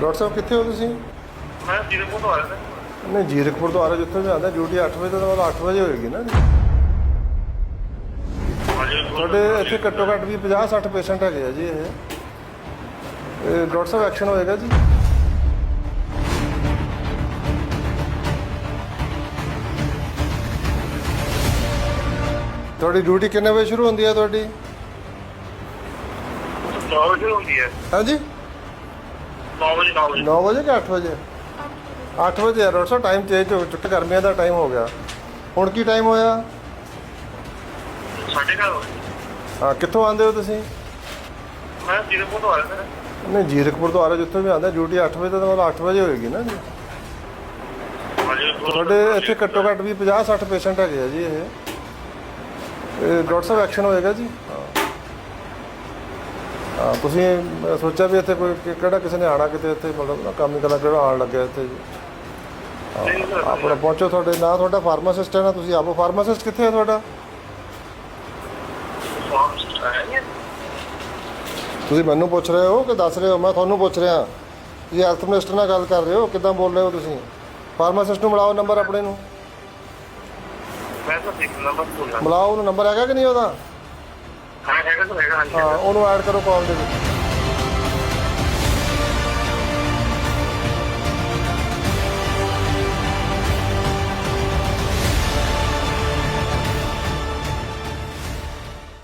Doctor ਸਾਹਿਬ ਕਿੱਥੇ ਹੋ ਤੁਸੀਂ? ਮੈਂ ਜੀਰਕਪੁਰ ਤੋਂ ਆ ਰਿਹਾ ਨਹੀਂ ਜੀਰਕਪੁਰ ਤੋਂ ਆ ਰਹੇ ਜਿੱਥੋਂ ਜਾਂਦਾ ਡਿਊਟੀ 8 ਵਜੇ ਤੋਂ ਬਾਅਦ 8 ਵਜੇ ਹੋਏਗੀ ਨਾ ਤੁਹਾਡੇ ਇੱਥੇ ਘੱਟੋ ਘੱਟ ਵੀ 50 60 ਪੇਸ਼ੈਂਟ ਹੈਗੇ ਆ ਜੀ ਇਹ। ਡਾਕਟਰ ਸਾਹਿਬ ਐਕਸ਼ਨ ਹੋਏਗਾ ਜੀ? ਤੁਹਾਡੀ ਡਿਊਟੀ ਕਿੰਨੇ ਵਜੇ ਸ਼ੁਰੂ ਹੁੰਦੀ ਹੈ ਤੁਹਾਡੀ? 9 ਵਜੇ ਹੁੰਦੀ ਹੈ। ਹਾਂਜੀ? 9 ਵਜੇ 9 ਵਜੇ। 9 ਵਜੇ ਕਿ 8 ਵਜੇ? 8 ਵਜੇ ਆ ਡਾਕਟਰ ਸਾਹਿਬ ਟਾਈਮ ਚੇਂਜ ਹੋ ਚੁੱਕਾ ਗਰਮੀਆਂ ਦਾ ਟਾਈਮ ਹੋ ਗਿਆ। ਹੁਣ ਕੀ ਟਾਈਮ ਹੋਇਆ? ਸਾਡੇ ਘਰ ਹਾਂ ਕਿੱਥੋਂ ਆਉਂਦੇ ਹੋ ਤੁਸੀਂ? ਮੈਂ ਜੀਰਕਪੁਰ ਤੋਂ ਆ ਰਿਹਾ ਸੀ ਨਹੀਂ ਜੀਰਕਪੁਰ ਤੋਂ ਆ ਰਹੇ ਜਿੱਥੋਂ ਵੀ ਆਉਂਦੇ ਡਿਊਟੀ 8 ਵਜੇ ਤੋਂ ਬਾਅਦ 8 ਵਜੇ ਹੋਏਗੀ ਨਾ ਜੀ। ਤੁਹਾਡੇ ਇੱਥੇ ਘੱਟੋ ਘੱਟ ਵੀ 50 60 ਪੇਸ਼ੈਂਟ ਹੈਗੇ ਆ ਜੀ ਇਹ। ਇਹ ਡਾਕਟਰ ਸਾਹਿਬ ਐਕਸ਼ਨ ਹੋਏਗਾ ਜੀ? ਹਾਂ। ਤੁਸੀਂ ਮੈਂ ਸੋਚਿਆ ਵੀ ਇੱਥੇ ਕੋਈ ਕਿ- ਕਿਹੜਾ ਕਿਸੇ ਨੇ ਆਣਾ ਕਿਤੇ ਇੱਥੇ ਮਤਲਬ ਕੰਮ ਹੀ ਕਰਨਾ ਕਿਹੜਾ ਆਣ ਲੱਗਿਆ ਇੱਥੇ। ਜੀ ਨਹੀਂ ਸਰ ਆਪਣਾ ਪਹੁੰਚੋ ਤੁਹਾਡੇ ਨਾਂ ਤੁਹਾਡਾ ਫਾਰਮਾਸਿਸਟ ਹੈ ਨਾ ਤੁਸੀਂ ਆਪੋ ਫਾਰਮਾਸਿਸਟ ਕਿੱਥੇ ਹੈ ਤੁਹਾਡਾ? ਨਹੀਂ ਤੁਸੀਂ ਮੈਨੂੰ ਪੁੱਛ ਰਹੇ ਹੋ ਕਿ ਦੱਸ ਰਹੇ ਹੋ? ਮੈਂ ਤੁਹਾਨੂੰ ਪੁੱਛ ਰਿਹਾ। ਤੁਸੀਂ ਹੈਲਥ ਮਿਨਿਸਟਰ ਨਾਲ ਗੱਲ ਕਰ ਰਹੇ ਹੋ? ਕਿੱਦਾਂ ਬੋਲ ਰਹੇ ਹੋ ਤੁਸੀਂ? ਫਾਰਮਾਸਿਸਟ ਨੂੰ ਮਿਲਾਓ ਨੰਬਰ ਆਪਣੇ ਨੂੰ। ਮੈਂ ਤਾਂ ਦੇਖ ਨੰਬਰ ਬੋਲਣਾ ਮਿਲਾਓ ਉਹਨੂੰ ਨੰਬਰ ਹੈਗਾ ਕਿ ਨਹੀਂ ਉਹਦਾ? ਹਾਂ ਉਹਨੂੰ ਐਡ ਕਰੋ ਕਾਲ ਦੇ ਵਿੱਚ।